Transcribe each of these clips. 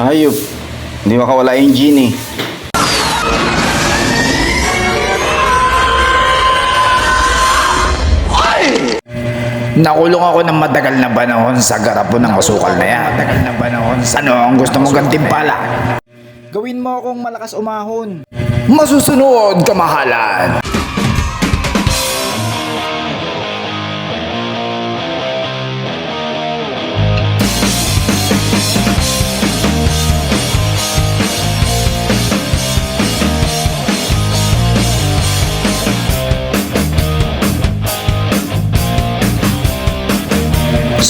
Hayop. Hindi makawala yung genie. Nakulong ako ng matagal na panahon sa garapon ng asukal na yan. Matagal na panahon sa... Ano ang gusto mong gantimpala? Gawin mo akong malakas umahon. Masusunod, kamahalan!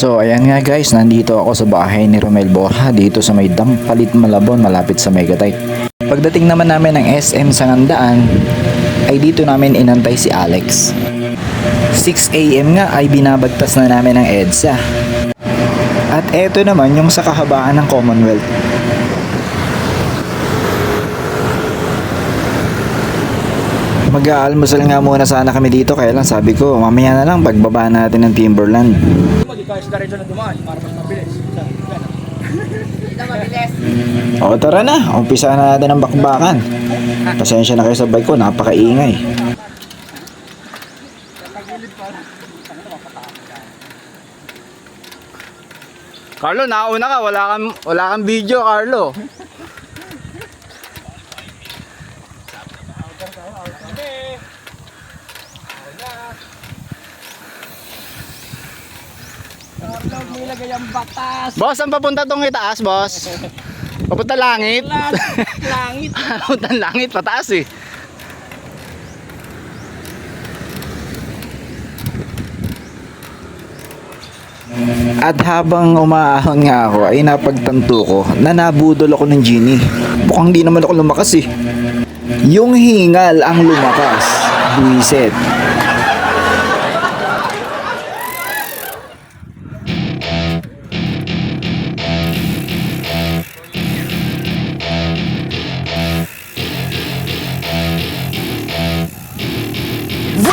So ayan nga guys, nandito ako sa bahay ni Romel Borja dito sa may Dampalit Malabon malapit sa Megatite. Pagdating naman namin ng SM Sangandaan, ay dito namin inantay si Alex. 6am nga ay binabagtas na namin ng EDSA. At eto naman yung sa kahabaan ng Commonwealth. Mag-aalmusal nga muna sana kami dito kaya lang sabi ko mamaya na lang pagbaba natin ng Timberland. Diretso na dumaan para mas mabilis. O tara na, umpisa na natin ang bakbakan. Pasensya na kayo sa bike ko, napakaingay. Carlo, nauna ka. Wala kang, wala kang video, Carlo. Boss, saan papunta tong itaas, boss? Papunta langit? langit. Papunta langit, pataas eh. At habang umaahon nga ako ay napagtanto ko na nabudol ako ng genie. Mukhang di naman ako lumakas eh. Yung hingal ang lumakas. Buisit.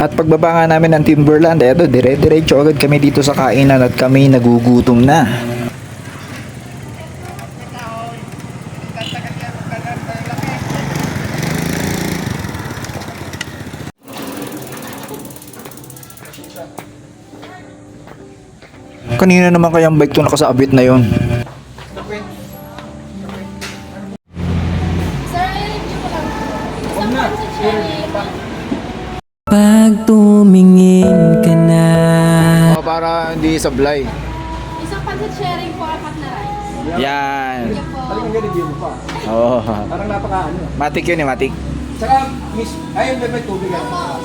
At pagbaba nga namin ng Timberland, eto, dire-diretso agad kami dito sa kainan at kami nagugutom na. Kanina naman kayang bike to nakasaabit na yon. Sir, ayun yung lang. Isang sablay. Isang pan sa cherry po, apat na rice. Yan. Yan po. Oh. Parang napaka ano. Matik yun eh, matik. Saka, miss, ayun, may may tubig. Ano?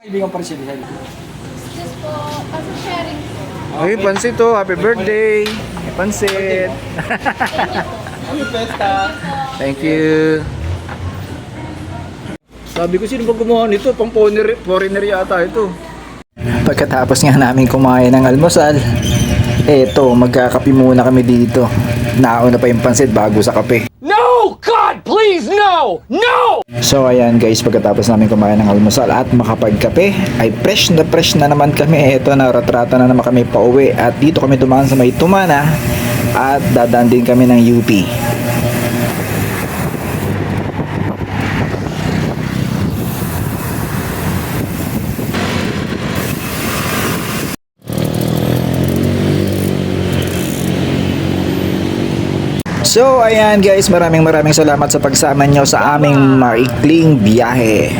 Kaibigan pa rin si Lihel. Just po, pan sa cherry po. Ay, pansit to. Happy birthday. May pansit. Happy Festa! Thank you. Sabi ko, sino ba gumawa nito? Pang foreigner, foreigner yata ito. Pagkatapos nga namin kumain ng almusal, eto, magkakape muna kami dito. Nauna pa yung pansit bago sa kape. No! God, please, no! No! So ayan guys, pagkatapos namin kumain ng almusal at makapagkape, ay fresh na fresh na naman kami. Eto, naratrata na naman kami pa uwi at dito kami dumaan sa may Tumana at dadaan din kami ng UP. So ayan guys, maraming maraming salamat sa pagsama nyo sa aming maikling biyahe.